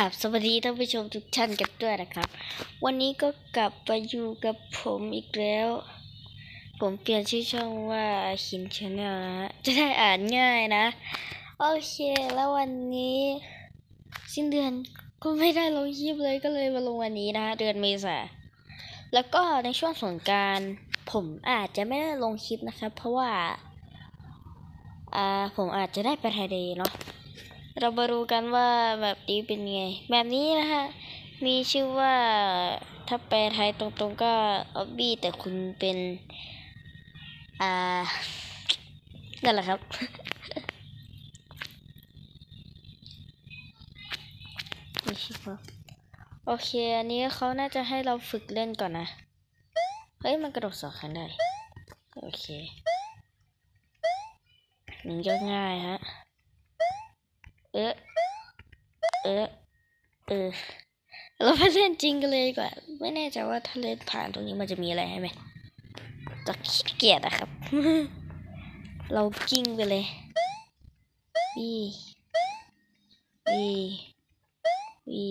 ราบสวัสดีท่านผู้ชมทุกท่านกันด้วยนะครับ วันนี้ก็กลับไปอยู่กับผมอีกแล้ว ผมเปลี่ยนชื่อช่องว่าหินชาแนลนะฮะจะได้อ่านง่ายนะ โอเค แล้ววันนี้ สิ้นเดือนก็ไม่ได้ลงคลิปเลยก็เลยมาลงวันนี้นะ เดือนเมษาแล้วก็ในช่วงสงการผมอาจจะไม่ได้ลงคลิปนะครับ เพราะว่า อ่าผมอาจจะได้ไปไทยเดย์เนาะ เรามาดูกันว่าแบบนี้เป็นไง แบบนี้นะฮะ มีชื่อว่าถ้าแปลไทยตรงๆก็ออบบี้แต่คุณเป็น อ่า นั่นแหละครับนี่ใช่ปะโอเค อันนี้เขาน่าจะให้เราฝึกเล่นก่อนนะ เฮ้ย มันกระโดดสองครั้งได้ โอเคนี่ก็ง่ายฮะ เออเออเออเราไปเล่นจริงกันเลยดีกว่า ไม่แน่ใจว่าถ้าเล่นผ่านตรงนี้มันจะมีอะไรให้ไหมจะขี้เกียจอะครับ เรากิ้งไปเลยวีวีวี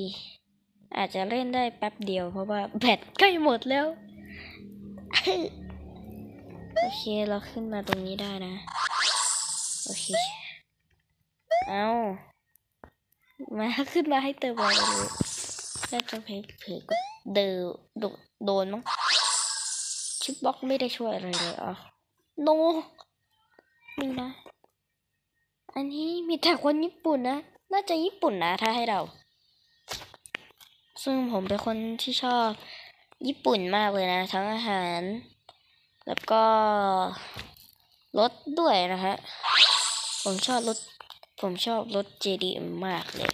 อาจจะเล่นได้แป๊บเดียวเพราะว่าแบตใกล้หมดแล้ว โอเคเราขึ้นมาตรงนี้ได้นะ โอเค เอามาขึ้นมาให้เติมอะไรเลยน่าจะเพเผือก็เดือโดโดนมั้งชิปบ็อกไม่ได้ช่วยอะไรเลยอะโนนี่นะ อันนี้มีแต่คนญี่ปุ่นนะ น่าจะญี่ปุ่นนะถ้าให้เรา ซึ่งผมเป็นคนที่ชอบญี่ปุ่นมากเลยนะ ทั้งอาหาร แล้วก็รถด้วยนะฮะ ผมชอบรถ ผมชอบรถ JDM มากเลย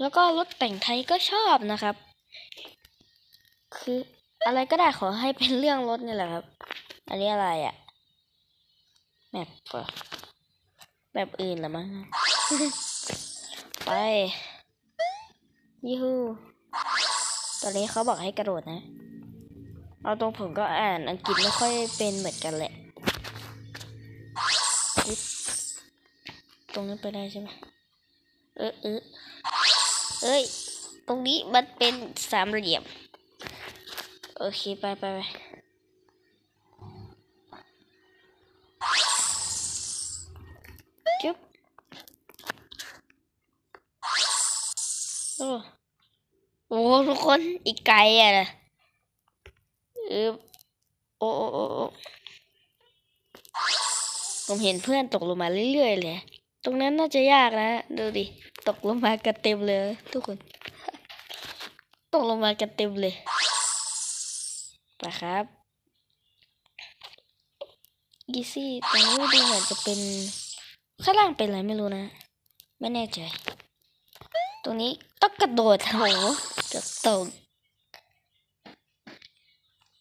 แล้วก็รถแต่งไทยก็ชอบนะครับ คืออะไรก็ได้ขอให้เป็นเรื่องรถนี่แหละครับ อันนี้อะไรอะแบบแบบอื่นหรือมั้ง ไป ยูฮูตอนนี้เขาบอกให้กระโดดนะ เอาตรงผมก็อ่านอังกฤษไม่ค่อยเป็นเหมือนกันแหละ ตรงนั้นไปได้ใช่ไหมเออเออเอ้ย ตรงนี้มันเป็นสามเหลี่ยม โอเค ไปไปไปจุ๊บโอ้โอ้ทุกคน อีกไกลอะนะเออโอ้โอ้โอ้ผมเห็นเพื่อนตกลงมาเรื่อยๆเลย ตรงนั้นน่าจะยากนะ ดูดิ ตกลงมากันเต็มเลย ทุกคน ตกลงมากันเต็มเลยนะครับยีซี่ตรงนี้ดูเหมือนจะเป็นข้างล่างเป็นอะไรไม่รู้นะ ไม่แน่ใจ ตรงนี้ต้องกระโดดโหจะตก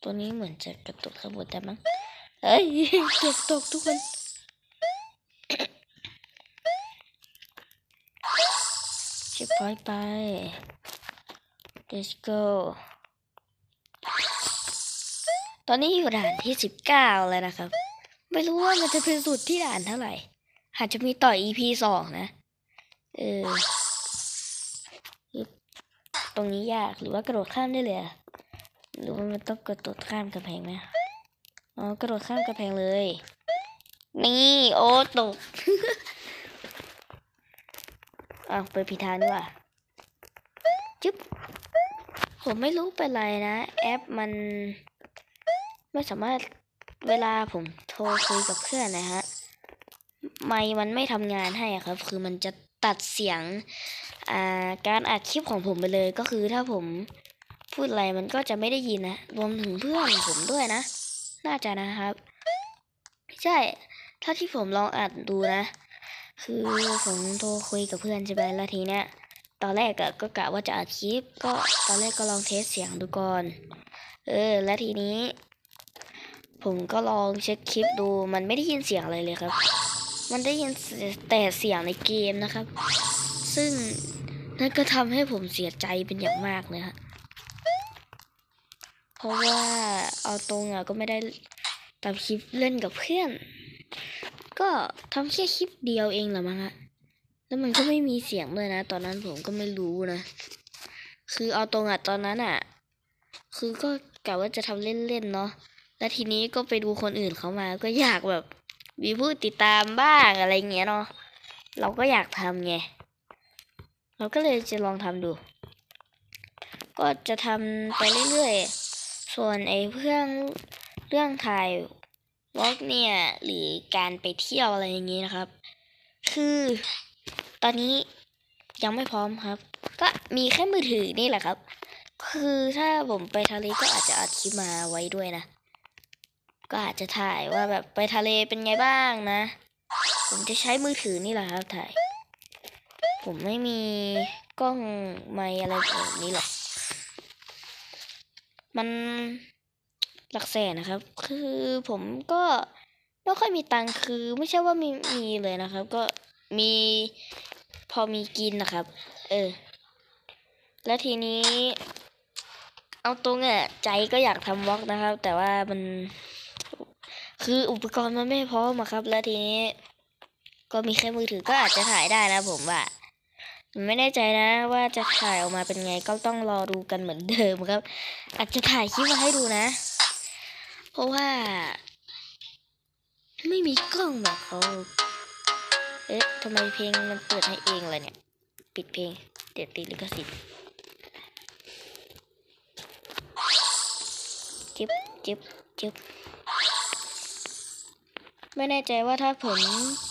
ตัวนี้เหมือนจะกระโดดข้างบนได้มั้งเอ้ยเกือบตกทุกคน ชิปพอยไป let's go ตอนนี้อยู่ด่านที่สิบเก้าแล้วนะครับ ไม่รู้ว่ามันจะเป็นสุดที่ด่านเท่าไหร่อาจจะมีต่อ EP สองนะ เออ ตรงนี้ยากหรือว่ากระโดดข้ามได้เลยหรือว่ามันต้องกระโดดข้ามกระแพงไหมอ๋อกระโดดข้ามกระแพงเลย นี่ โอ้ตก อ้าวไปผิดทางดีกว่าจึ๊บผมไม่รู้เป็นไรนะ แอปมัน ไม่สามารถเวลาผมโทรคุยกับเพื่อนนะฮะไม่มันไม่ทำงานให้อะครับ คือมันจะตัดเสียงอาการอัดคลิปของผมไปเลยก็คือถ้าผมพูดอะไรมันก็จะไม่ได้ยินนะรวมถึงเพื่อนผมด้วยนะ น่าจะนะครับ ใช่ ถ้าที่ผมลองอัดดูนะ คือผมโทรคุยกับเพื่อนใช่ไหมแล้วทีเนี้ยตอนแรกอะก็กะว่าจะอัดคลิป ก็ตอนแรกก็ลองเทสเสียงดูก่อน เออ และทีนี้ ผมก็ลองเช็คคลิปดูมันไม่ได้ยินเสียงอะไรเลยครับ มันได้ยินแต่เสียงในเกมนะครับ ซึ่งนั่นก็ทำให้ผมเสียใจเป็นอย่างมากเลยฮะเพราะว่าเอาตรงอะก็ไม่ได้ทำคลิปเล่นกับเพื่อน ก็ทำแค่คลิปเดียวเองเหรอมั้งฮะแล้วมันก็ไม่มีเสียงเลยนะ ตอนนั้นผมก็ไม่รู้นะ คือเอาตรงอะตอนนั้นอะคือก็กะว่าจะทำเล่นๆเนาะแล้วทีนี้ก็ไปดูคนอื่นเขามา ก็อยากแบบมีผู้ติดตามบ้างอะไรเงี้ยเนาะเราก็อยากทำไงเราก็เลยจะลองทำดู ก็จะทำไปเรื่อยๆ ส่วนไอ้เรื่องเรื่องถ่าย วอล์กเนี่ยหรือการไปเที่ยวอะไรอย่างงี้นะครับ คือตอนนี้ยังไม่พร้อมครับ ก็มีแค่มือถือนี่แหละครับ คือถ้าผมไปทะเลก็อาจจะอัดคลิปมาไว้ด้วยนะ ก็อาจจะถ่ายว่าแบบไปทะเลเป็นไงบ้างนะ ผมจะใช้มือถือนี่แหละครับถ่าย ผมไม่มีกล้องไม่อะไรแบบนี้หรอก มัน หลักแสนนะครับ คือผมก็ไม่ค่อยมีตังค์คือ ไม่ใช่ว่ามีมีเลยนะครับ ก็มีพอมีกินนะครับ เออ แล้วทีนี้ เอาตรงอะใจก็อยากทำวอล์กนะครับ แต่ว่ามันคืออุปกรณ์มันไม่พร้อมครับ แล้วทีนี้ ก็มีแค่มือถือก็อาจจะถ่ายได้นะผมว่าไม่แน่ใจนะว่าจะถ่ายออกมาเป็นไงก็ต้องรอดูกันเหมือนเดิมครับ อาจจะถ่ายคลิปมาให้ดูนะ เพราะว่า ไม่มีกล้องแบบเขา เอ๊ะทำไมเพลงมันเปิดให้เองล่ะเนี่ย ปิดเพลง เดี๋ยวติดลิขสิทธิ์จิ๊บจิ๊บจิ๊บไม่แน่ใจว่าถ้าผม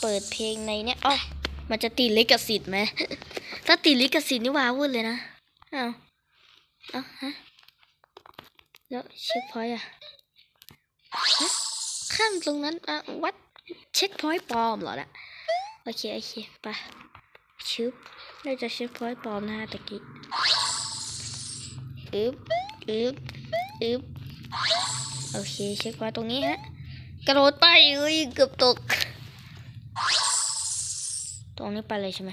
เปิดเพลงในเนี้ยอ๋อมันจะติดลิขสิทธิ์ไหม ถ้าติดลิขสิทธิ์นี่ว้าวุ่นเลยนะ อ้าว อ้าวฮะ แล้วเช็คพอยต์อะฮะ ข้างตรงนั้นอะวัดเช็คพอยต์ปลอมเหรอเนี่ยโอเคโอเคไปชึบน่าจะเช็คพอยต์ปลอมนะฮะตะกี้อึบอึบอึบโอเคเช็คพอยต์ตรงนี้ฮะกระโดดไปเอ้ยเกือบตก ตรงนี้ไปเลยใช่ไหม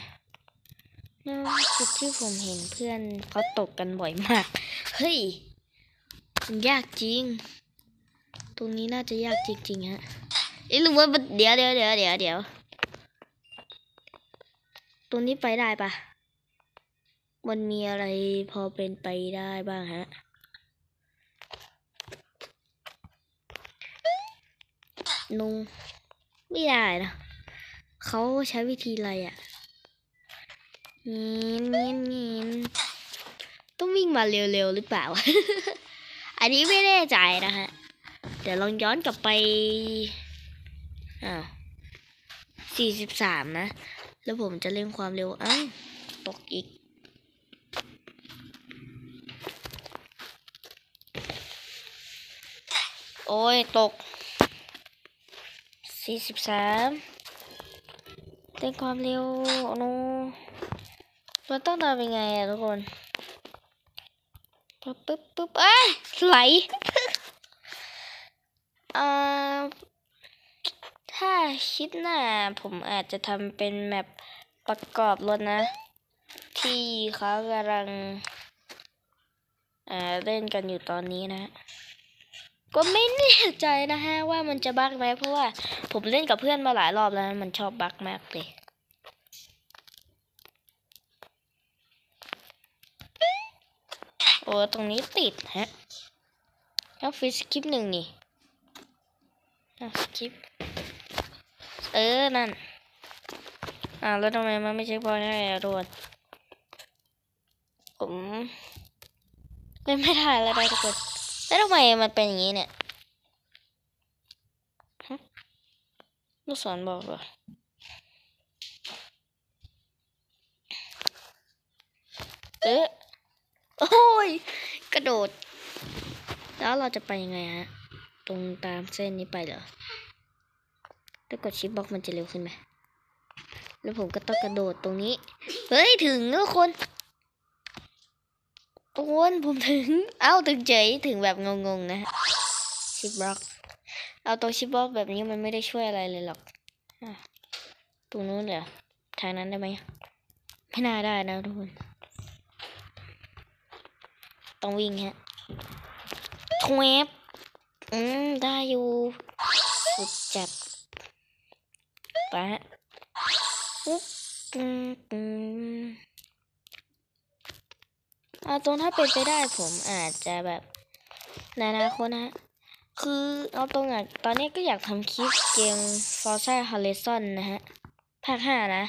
นี่จุดที่ผมเห็นเพื่อนเขาตกกันบ่อยมาก เฮ้ย มันยากจริง ตรงนี้น่าจะยากจริงๆฮะเอ้ยหรือว่ามันเดี๋ยวเดี๋ยวเดี๋ยวเดี๋ยวเดี๋ยวตรงนี้ไปได้ปะมันมีอะไรพอเป็นไปได้บ้างฮะนุงไม่ได้นะเขาใช้วิธีอะไรอะ่ะงี้งี้งี้ต้องวิ่งมาเร็วๆหรือเปล่า อันนี้ไม่แน่ใจนะฮะ เดี๋ยวลองย้อนกลับไปอ้าวสี่สิบสามนะ แล้วผมจะเร่งความเร็วอ้าวตกอีก โอ้ย ตกสี่สิบสามเร่งความเร็วโนมันต้องทำยังไงอะทุกคน ปึ๊บปึ๊บปึ๊บอ้าไหล อ่าถ้าคิดหน้าผมอาจจะทำเป็นแมปประกอบรถนะ ที่เขากำลังอ่าเล่นกันอยู่ตอนนี้นะ ก็ไม่แน่ใจนะฮะว่ามันจะบั๊กไหมเพราะว่าผมเล่นกับเพื่อนมาหลายรอบแล้ว มันชอบบั๊กมากเลยโอ้ตรงนี้ติดฮะแล้วฟิสคลิปหนึ่งนี่ สคิป เออ นั่น อ่าแล้วทำไมมันไม่ใช่พอยให้อะโดผมเล่นไม่ได้แล้วได้ทุกคนแล้วทำไมมันเป็นอย่างนี้เนี่ยฮะลูกศรบอกเหรอเอ๊ะโอ้ย กระโดด แล้วเราจะไปยังไงฮะ ตรงตามเส้นนี้ไปเหรอถ้ากดชิปบล็อกมันจะเร็วขึ้นไหมแล้วผมก็ต้องกระโดดตรงนี้ เฮ้ย ถึงแล้วคนทุกคนผมถึง เอ้า ถึงเฉยถึงแบบงงๆนะฮะชิปบล็อก เอาตัวชิปบล็อกแบบนี้มันไม่ได้ช่วยอะไรเลยหรอกอตรงนู้นเหรอทางนั้นได้ไหมไม่น่าได้นะทุกคน ต้องวิ่งฮะทวบ อืม ได้อยู่สุดจัดปฮะปุ๊บอืมอืมเอาตรงถ้าเป็นไปได้ผมอาจจะแบบในอนาคตนะ คือเอาตรงอะ ตอนนี้ก็อยากทำคลิปเกม Forza Horizon นะฮะ ภาคห้านะ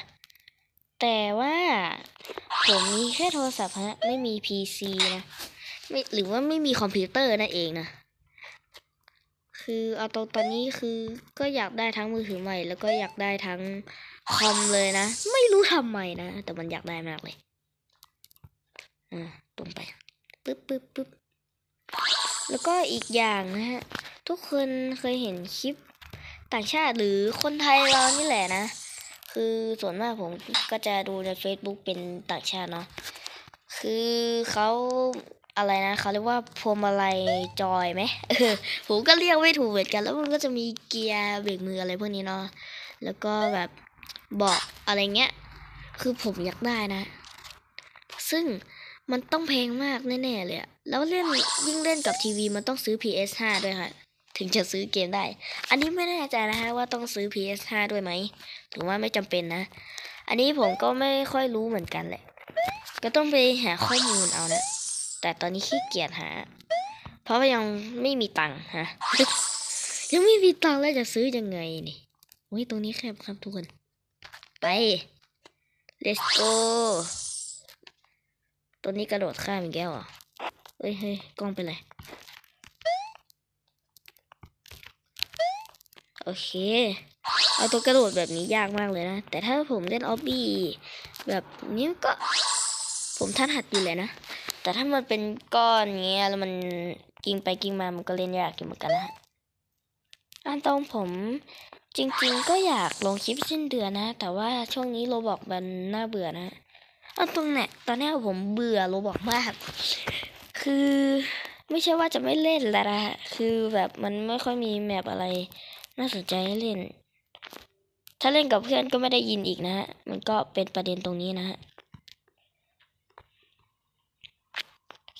แต่ว่าผมมีแค่โทรศัพท์ฮะ ไม่มี PC นะไม่หรือว่าไม่มีคอมพิวเตอร์นั่นเองนะ คือเอาตรงตอนนี้คือก็อยากได้ทั้งมือถือใหม่ แล้วก็อยากได้ทั้งคอมเลยนะ ไม่รู้ทำไมนะ แต่มันอยากได้มากเลยอ่าตรงไปปึ๊บปึ๊บปึ๊บแล้วก็อีกอย่างนะฮะ ทุกคนเคยเห็นคลิปต่างชาติหรือคนไทยเรานี่แหละนะ คือส่วนมากผมก็จะดูใน Facebook เป็นต่างชาติเนาะคือเขา อะไรนะเขาเรียกว่าพวงมาลัยจอยไหมผมก็เรียกไม่ถูกเหมือนกันแล้วมันก็จะมีเกียร์เบรกมืออะไรพวกนี้เนาะแล้วก็แบบเบาะอะไรเงี้ย คือผมอยากได้นะ ซึ่งมันต้องแพงมากแน่ๆเลยแล้วเล่นยิ่งเล่นกับทีวีมันต้องซื้อ PS5 ด้วยค่ะ ถึงจะซื้อเกมได้ อันนี้ไม่แน่ใจนะฮะว่าต้องซื้อ PS5 ด้วยไหมหรือว่าไม่จำเป็นนะ อันนี้ผมก็ไม่ค่อยรู้เหมือนกันแหละ ก็ต้องไปหาข้อมูลเอานะ แต่ตอนนี้ขี้เกียจหา เพราะว่ายังไม่มีตังค์ฮะ ยังไม่มีตังค์แล้วจะซื้อยังไงนี่โอ้ยตรงนี้แคบครับทุกคน ไป let's go ตัวนี้กระโดดข้ามอีกแล้วเหรอเฮ้ยเฮ้ยกล้องเป็นไรโอเค เอาตัวกระโดดแบบนี้ยากมากเลยนะ แต่ถ้าผมเล่นออบบี้แบบนี้ก็ ผมทันหัดอยู่เลยนะ แต่ถ้ามันเป็นก้อนเงี้ยแล้วมันกิงไปกิงมามันก็เล่นยากอยู่เหมือนกันนะอันตรงผมจริงๆก็อยากลงคลิปสิ้นเดือนนะ แต่ว่าช่วงนี้โรบอกมันน่าเบื่อนะอันตรงเนี่ยตอนนี้ผมเบื่อโรบอกมาก คือไม่ใช่ว่าจะไม่เล่นแล้วนะคือแบบมันไม่ค่อยมีแมปอะไร น่าสนใจให้เล่น ถ้าเล่นกับเพื่อนก็ไม่ได้ยินอีกนะฮะมันก็เป็นประเด็นตรงนี้นะฮะ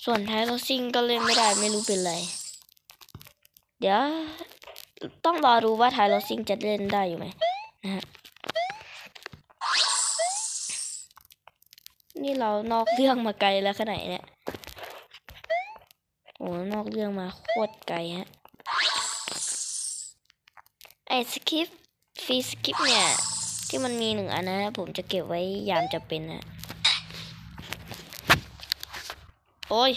ส่วนท้ายรถซิ่งก็เล่นไม่ได้ไม่รู้เป็นไร เดี๋ยว ต้องรอดูว่าท้ายรถซิ่งจะเล่นได้อยู่ไหมนะฮะนี่เรานอกเรื่องมาไกลแล้วขนาดไหนเนี่ยโอ้นอกเรื่องมาโคตรไกลฮะไอสคริปฟรีสคริปเนี่ย ที่มันมีหนึ่งอันนะ ผมจะเก็บไว้ยามจะเป็นนะ โอ้ย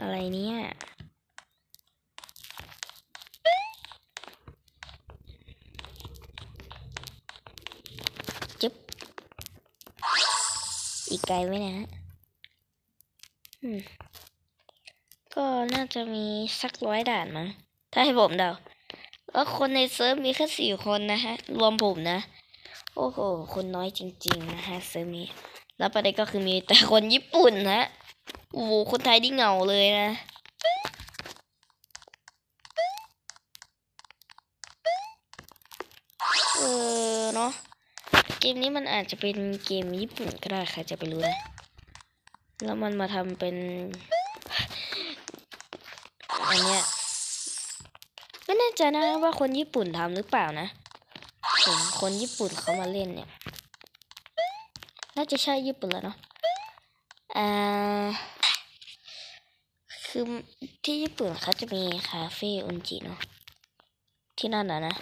อะไรเนี่ยจึ๊บ อีกไกลไหมนะฮะอืมก็น่าจะมีสักร้อยด่านมั้ง ถ้าให้ผมเดาแล้วคนในเซิร์ฟมีแค่สี่คนนะฮะ รวมผมนะ โอ้โห คนน้อยจริง ๆ นะฮะ เซิร์ฟนี้ แล้วประเด็นก็คือมีแต่คนญี่ปุ่นนะ อ้โหคนไทยที่เหงาเลยนะเออเนาะเกมนี้มันอาจจะเป็นเกมญี่ปุ่นก็ได้ใครจะไปรู้นะแล้วมันมาทำเป็นอันเนี้ยไม่แน่ใจนะว่าคนญี่ปุ่นทำหรือเปล่านะเห็นคนญี่ปุ่นเขามาเล่นเนี่ย น่าจะใช่ญี่ปุ่นแล้วเนาะอ่า คือที่ญี่ปุ่นเขาจะมีคาเฟ่อุนจิเนาะที่นั่นนะนะ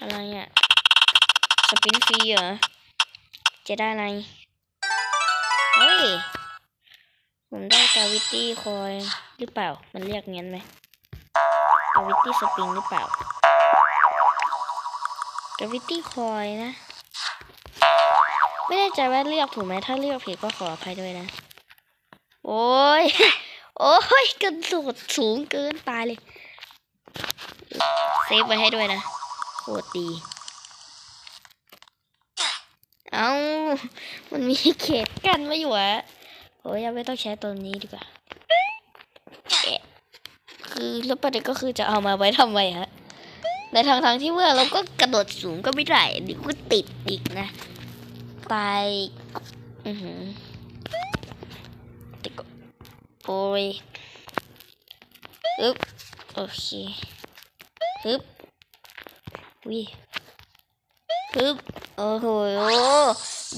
อะไรอะสปินฟรีเหรอ จะได้อะไร เฮ้ย ผมได้กาวิตี้คอยหรือเปล่า มันเรียกงั้นไหมกาวิตี้สปริงหรือเปล่ากาวิตี้คอยนะ ไม่แน่ใจว่าเรียกถูกไหมถ้าเรียกผิดก็ขออภัยด้วยนะ โอ้ย โอ้ยกันสุดสูงเกินตายเลย เซฟไว้ให้ด้วยนะโคตรดี เอามันมีเขตกันไว้อยู่อะโอ้ยยังไม่ต้องใช้ตัวนี้ดีกว่าคือแล้วประเด็นก็คือจะเอามาไว้ทำไมฮะในทางทางที่เมื่อเราก็กระโดดสูงก็ไม่ได้ดี๋ยวก็ติดอีกนะ ตายอือหือติกโอ้ยอึ๊บโอเคอึ๊บวิปึ๊บโอ้โห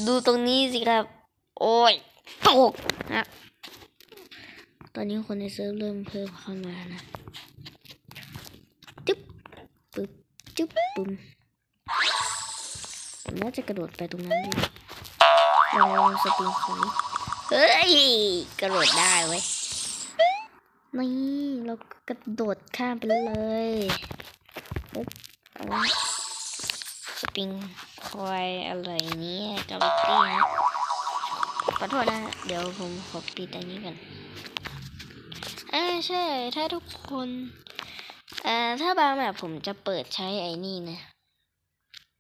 ดูตรงนี้สิครับ โอ้ยตกนะตอนนี้คนในเซิร์ฟเริ่มเพิ่มเข้ามานะจึ๊บ ปึ๊บจึ๊บ ปึ๊ม ผมน่าจะกระโดดไปตรงนั้นดิลองสปริงคอยเฮ้ย กระโดดได้เว้ย นี่เรากระโดดข้ามไปเลยปุ๊บสปริงคอยอะไรเนี้ยกาบิตี้ฮะขอโทษนะ เดี๋ยวผมขอปิดอันนี้กันเออใช่ ถ้าทุกคนอ่อถ้าบางแบบผมจะเปิดใช้ไอ้นี่นะ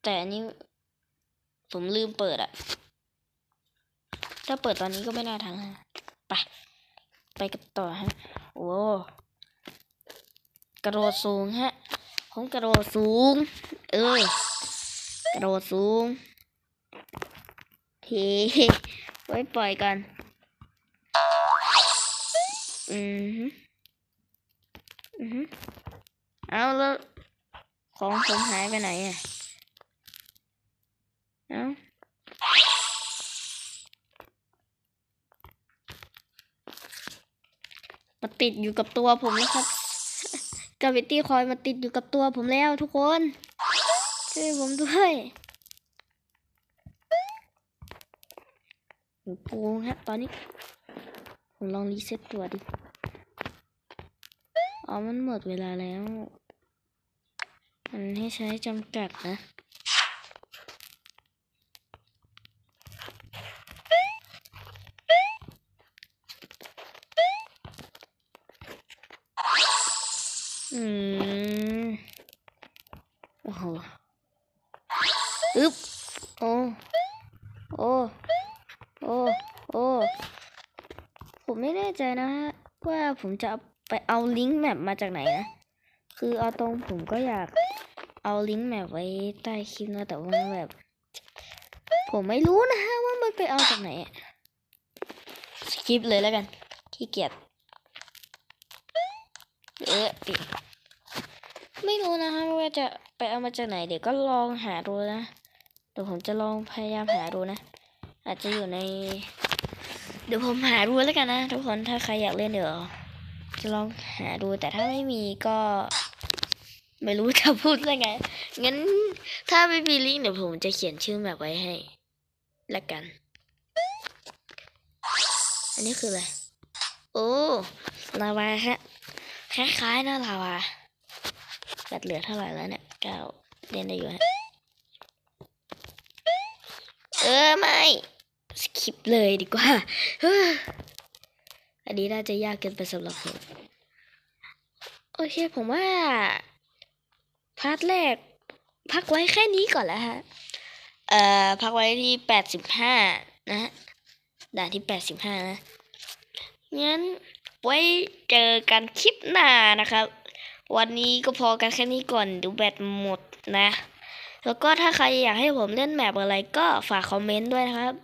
แต่อันนี้ ผมลืมเปิดอะถ้าเปิดตอนนี้ก็ไม่น่าทันฮะไป ไปกันต่อฮะ โอ้กระโดดสูงฮะ ผมกระโดดสูง เอ้ยกระโดดสูงเฮ้ไว้ปล่อยกัน อือฮึอือฮึเอาแล้ว ของผมหายไปไหนอะ เอามาติดอยู่กับตัวผมแล้วครับกาวิตี้คอยมาติดอยู่กับตัวผมแล้วทุกคนช่วยผมด้วยโอ้โหฮะตอนนี้ ผมลองรีเซ็ตตัวดิอ๋อมันหมดเวลาแล้ว มันให้ใช้จำกัดนะ อืม โอ้โหอึ๊บ โอ้ โอ้ โอ้ โอ้ ผมไม่แน่ใจนะฮะว่าผมจะไปเอาลิงก์แมปมาจากไหนนะ คือเอาตรงผมก็อยากเอาลิงก์แมปไว้ใต้คลิปนะแต่ว่าแบบ ผมไม่รู้นะฮะว่ามันไปเอาจากไหนอะสคริปเลยแล้วกันขี้เกียจเออปิดไม่รู้นะคะว่าจะไปเอามาจากไหน เดี๋ยวก็ลองหาดูนะเดี๋ยวผมจะลองพยายามหาดูนะ อาจจะอยู่ใน เดี๋ยวผมหาดูแล้วกันนะทุกคนถ้าใครอยากเล่นเดี๋ยวจะลองหาดูแต่ถ้าไม่มีก็ ไม่รู้จะพูดยังไงงั้นถ้าไม่มีลิงก์เดี๋ยวผมจะเขียนชื่อแบบไว้ให้ละกัน อันนี้คืออะไรโอ้ลาวาฮะคล้ายๆนะลาวาแบตเหลือเท่าไหร่แล้วเนี่ยเก้าเล่นได้อยู่ฮะเออไม่ สคิปเลยดีกว่า อันนี้น่าจะยากเกินไปสำหรับผม โอเคผมว่า พาร์ทแรก พักไว้แค่นี้ก่อนแล้วฮะ เอ่อ พักไว้ที่แปดสิบห้านะ ด่านที่แปดสิบห้านะ งั้นไว้เจอกันคลิปหน้านะครับ วันนี้ก็พอกันแค่นี้ก่อนดูแบตหมดนะแล้วก็ถ้าใครอยากให้ผมเล่นแมปอะไรก็ฝากคอมเมนต์ด้วยนะครับ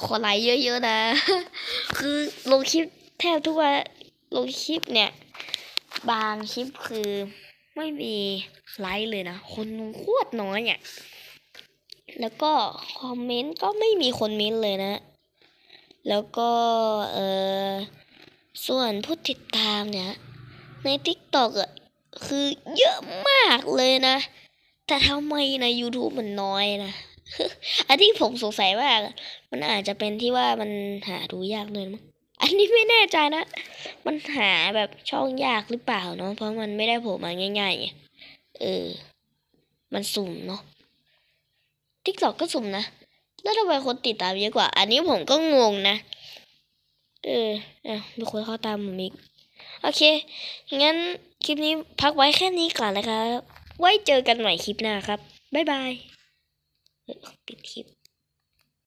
ขอไลค์เยอะๆนะ คือลงคลิปแทบทุกวันลงคลิปเนี่ย บางคลิปคือไม่มีไลค์เลยนะ คนโคตรน้อยอะแล้วก็คอมเมนต์ก็ไม่มีคนเม้นต์เลยนะ แล้วก็เออส่วนผู้ติดตามเนี่ย ใน TikTok อะคือเยอะมากเลยนะ แต่ทำไมใน YouTube มันน้อยนะ อันที่ผมสงสัยว่ามันอาจจะเป็นที่ว่ามันหาดูยากเลยมั้งอันนี้ไม่แน่ใจนะ มันหาแบบช่องยากหรือเปล่าเนาะเพราะมันไม่ได้โผล่มาง่ายๆไงเออ มันสุ่มเนาะ TikTok ก็สุ่มนะแล้วทำไมคนติดตามเยอะกว่า อันนี้ผมก็งงนะ เอออะมีคนเข้าตามผมอีกโอเค งั้นคลิปนี้พักไว้แค่นี้ก่อนนะครับ ไว้เจอกันใหม่คลิปหน้าครับ บ๊ายบาย Bình.